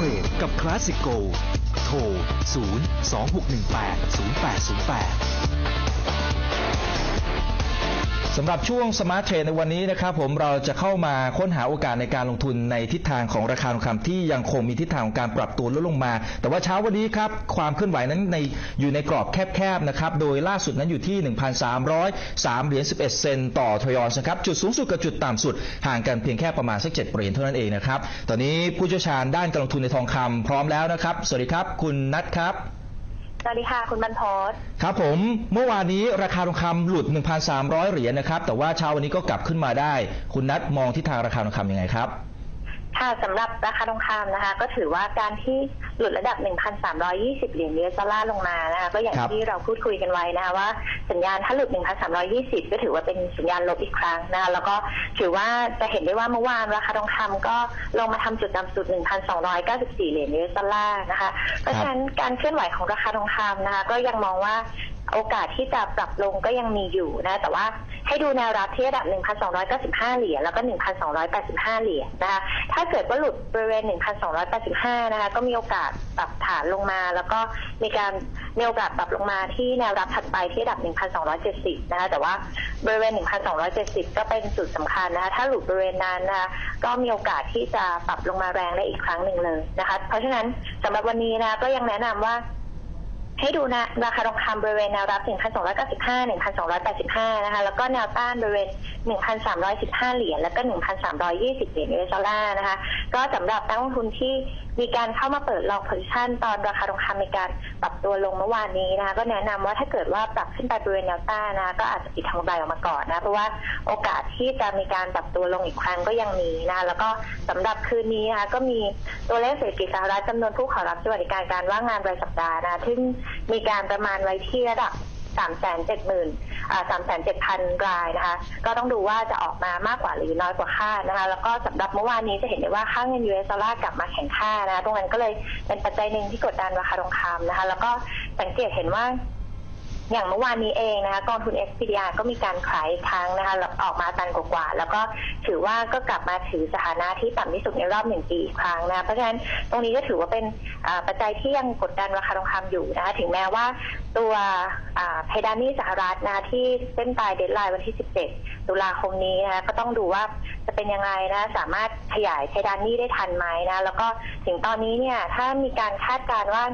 เทรดกับคลาสสิโกโทร 0 2 6 1 8 0 8 0 8 สำหรับช่วง Smart Trade ในวันนี้นะครับผมเราจะเข้ามาค้นหาโอกาสในการลงทุนในทิศทางของราคาทองคำที่ยังคงมีทิศทางของการปรับตัวลดลงมา แต่ว่าเช้าวันนี้ครับความเคลื่อนไหวนั้นในอยู่ในกรอบแคบๆนะครับโดยล่าสุดนั้นอยู่ที่ 1,303เหรียญ11 เซนต์ต่อทรยอนนะครับจุดสูงสุดกับจุดต่ำสุดห่างกันเพียงแค่ประมาณสัก7เหรียญเท่านั้นเองนะครับตอนนี้ผู้เชี่ยวชาญด้านการลงทุนในทองคำพร้อมแล้วนะครับ สวัสดีครับ คุณนัทครับ สวัสดีค่ะ คุณบรรพศครับผมเมื่อวานนี้ราคาทองคำหลุด 1,300 เหรียญนะครับ แต่ว่าเช้าวันนี้ก็กลับขึ้นมาได้ คุณนัทมองทิศทางราคาทองคำยังไงครับ ค่ะสำหรับราคาทองคำนะคะ ก็ถือว่าการที่หลุดระดับ 1,320 เหรียญยูเอสดอลลาร์ลงมานะคะก็อย่างครับ ที่เราพูดคุยกันไว้นะคะว่าสัญญาณถ้าหลุด 1,320 ก็ถือว่าเป็นสัญญาณลบอีกครั้งนะคะแล้วก็ถือว่าจะเห็นได้ว่าเมื่อวานราคาทองคำก็ลงมาทำจุดต่ำสุด 1,294 เหรียญยูเอสดอลลาร์นะคะ เพราะฉะนั้นการเคลื่อนไหวของราคาทองคำนะคะก็ยังมองว่า โอกาสที่จะปรับลงก็ยังมีอยู่นะ แต่ว่าให้ดูแนวรับที่ระดับ 1,295 เหรียญแล้วก็ 1,285 เหรียญนะคะ ถ้าเกิดว่าหลุดบริเวณ 1,285 นะคะ ก็มีโอกาสปรับฐานลงมา แล้วก็มีการมีโอกาสปรับลงมาที่แนวรับถัดไปที่ระดับ 1,270 นะคะ แต่ว่าบริเวณ 1,270 ก็เป็นจุดสำคัญนะคะ ถ้าหลุดบริเวณนั้นนะคะ ก็มีโอกาสที่จะปรับลงมาแรงได้อีกครั้งหนึ่งเลยนะคะ เพราะฉะนั้นสำหรับวันนี้นะคะก็ยังแนะนำว่า ให้ดูนะราคาทองคำบริเวณแนวรับ 1,295 1,285 นะคะ แล้วก็แนวต้านบริเวณ 1,315 เหรียญ แล้วก็ 1,320 เหรียญเอสดอลลาร์นะคะ ก็สำหรับนักลงทุนที่มีการเข้ามาเปิดลองโพซิชันตอนราคาทองคำมีการปรับตัวลงเมื่อวานนี้นะคะ ก็แนะนำว่าถ้าเกิดว่าปรับขึ้นไปบริเวณแนวต้านนะคะก็อาจจะปิดทางใบออกมาก่อนนะ เพราะว่าโอกาสที่จะมีการปรับตัวลงอีกครั้งก็ยังมีนะคะแล้วก็สำหรับคืนนี้นะคะก็มีตัวเลขเศรษฐกิจสหรัฐจำนวนผู้ขอรับสวัสดิการการว่างงานรายสัปดาห์นะคะซึ่งมีการประมาณไว้ที่ระดับ3 7 0 0 0 0อ่า3 7 0 0 0 รายนะคะ ก็ต้องดูว่าจะออกมามากกว่าหรือน้อยกว่าคาดนะคะ แล้วก็สำหรับเมื่อวานนี้จะเห็นได้ว่าค่าเงินยูเอสดอลลาร์กลับมาแข็งค่านะคะตรงนั้นก็เลยเป็นปัจจัยหนึ่งที่กดดันราคาทองคำนะคะ แล้วก็สังเกตเห็นว่า อย่างเมื่อวานนี้เองนะคะกองทุน SPDR ก็มีการขายครั้งนะคะออกมาตันกว่าๆแล้วก็ถือว่าก็กลับมาถือสถานะที่ต่ำที่สุดในรอบหนึ่งปีอีกครั้งนะคะเพราะฉะนั้นตรงนี้ก็ถือว่าเป็นปัจจัยที่ยังกดดันราคาทองคำอยู่นะคะถึงแม้ว่าตัวเพดานนี้สหรัฐนะะที่เส้นปลายเดดไลน์วันที่ 17 ตุลาคมนี้นะคะก็ต้องดูว่าจะเป็นยังไงนะสามารถขยายเพดานนี้ได้ทันไหมนะแล้วก็ถึงตอนนี้เนี่ยถ้ามีการคาดการณ์ว่า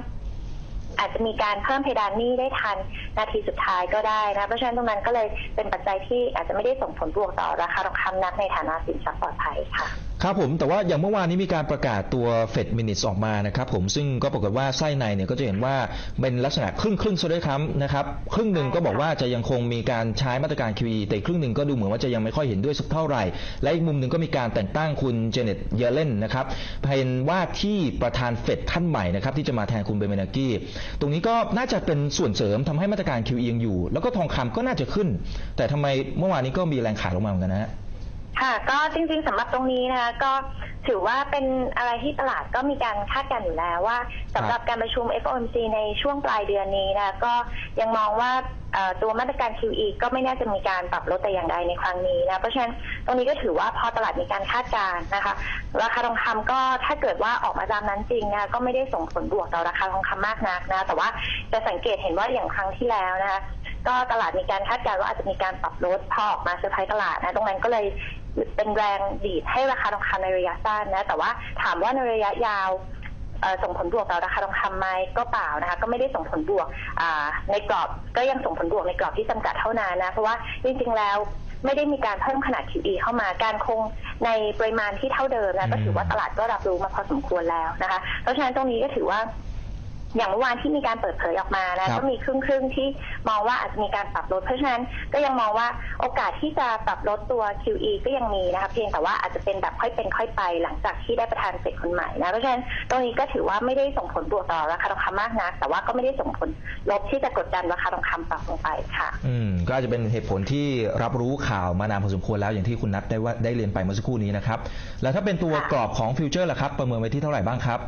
อาจจะมีการเพิ่มเพดานหนี้ได้ทันนาทีสุดท้ายก็ได้นะเพราะฉะนั้นตรงนั้นก็เลยเป็นปัจจัยที่อาจจะไม่ได้ส่งผลบวกต่อราคาทองคำนักในฐานะสินทรัพย์ปลอดภัยค่ะ ครับผมแต่ว่าอย่างเมื่อวานนี้มีการประกาศตัวเฟดมินิ t ออกมานะครับผมซึ่งก็ปรากฏว่าไส้ในเนี่ยก็จะเห็นว่าเป็นลักษณะครึ่งครึ่งซะด้วยครับนะครับครึ่งหนึ่งก็บอกว่าจะยังคงมีการใช้มาตรการ QE แต่ครึ่งหนึ่งก็ดูเหมือนว่าจะยังไม่ค่อยเห็นด้วยสักเท่าไหร่ และอีกมุมหนึ่งก็มีการแต่งตั้งคุณเจเน็ตเยเลนนะครับเป็นว่าที่ประธานเฟดท่านใหม่นะครับที่จะมาแทนคุณเบเมนากี้ตรงนี้ก็น่าจะเป็นส่วนเสริมทำให้มาตรการ QE ยังอยู่ แล้วก็ทองคำก็น่าจะขึ้น แต่ทำไมเมื่อวานนี้ก็มีแรงขายลงมาเหมือนกันนะฮะ ค่ะ ก็จริงๆสำหรับตรงนี้นะคะก็ถือว่าเป็นอะไรที่ตลาดก็มีการคาดการณ์อยู่แล้วว่าสำหรับการประชุม FOMC ในช่วงปลายเดือนนี้นะคะก็ยังมองว่าเอ่อตัวมาตรการ QE ก็ไม่น่าจะมีการปรับลดแต่อย่างใดในครั้งนี้นะเพราะฉะนั้นตรงนี้ก็ถือว่าพอตลาดมีการคาดการณ์นะคะ ราคาทองคำก็ถ้าเกิดว่าออกมาตามนั้นจริงนะคะก็ไม่ได้ส่งผลบวกต่อราคาทองคำมากนักนะแต่ว่าจะสังเกตเห็นว่าอย่างครั้งที่แล้วนะคะ ก็ตลาดมีการคาดการณ์ว่าอาจจะมีการปรับลดพอออกมาเซอร์ไพรส์ตลาดนะตรงนั้นก็เลยเป็นแรงดีดให้ราคาทองคำในระยะสั้นนะแต่ว่าถามว่าในระยะยาวส่งผลบวกต่อราคาทองคำไหมก็เปล่านะคะก็ไม่ได้ส่งผลบวกในกรอบก็ยังส่งผลบวกในกรอบที่จำกัดเท่านั้นนะเพราะว่าจริงๆแล้วไม่ได้มีการเพิ่มขนาด QE เข้ามาการคงในปริมาณที่เท่าเดิมนะก็ถือว่าตลาดก็รับรู้มาพอสมควรแล้วนะคะ เพราะฉะนั้นตรงนี้ก็ถือว่า อย่างเมื่อวานที่มีการเปิดเผยออกมาครันะบก็มีครึ่งครึ่งๆที่มองว่าอาจจะมีการปรับลดเพราะฉะนั้นก็ยังมองว่าโอกาสที่จะปรับลดตัว QE ก็ยังมีนะคะเพียงแต่ว่าอาจจะเป็นแบบค่อยเป็นค่อยไปหลังจากที่ได้ประธานเสร็จคนใหม่นะเพราะฉะนั้นตรงนี้ก็ถือว่าไม่ได้ส่งผลบวกต่อราคาทองคำมากนัก แต่ว่าก็ไม่ได้ส่งผลลบที่จะกดดันราคาทองคำปรับลงไปค่ะ อืมก็อาจจะเป็นเหตุผลที่รับรู้ข่าวมานานพอสมควรแล้วอย่างที่คุณนัทได้ว่าได้เรียนไปเมื่อสักครู่นี้นะครับแล้วถ้าเป็นตัวค่ะกรอบของฟิวเจอร์ล่ะครับประเมินไว้ที่เท่าไหร่บ้างครับ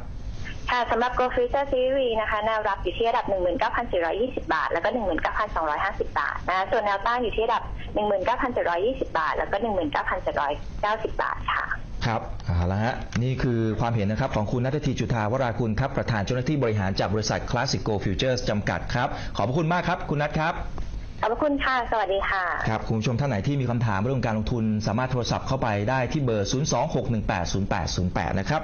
ค่ะสำหรับ Go Future Series นะคะแนวรับอยู่ที่ระดับ 19,420 บาท แล้วก็ 19,250 บาทนะส่วนแนวต้านอยู่ที่ระดับ 19,720 บาท แล้วก็ 19,790 บาทค่ะครับเอาละฮะนี่คือความเห็นนะครับของคุณนัทธีจุธาวรากุลครับ ประธานเจ้าหน้าที่บริหารจากบริษัท Classic Go Futures จำกัดครับ ขอบพระคุณมากครับ คุณนัทครับขอบพระคุณค่ะ สวัสดีค่ะ ครับ คุณผู้ชมท่านไหนที่มีคำถามเรื่องการลงทุนสามารถโทรศัพท์เข้าไปได้ที่เบอร์ 026180808 นะครับ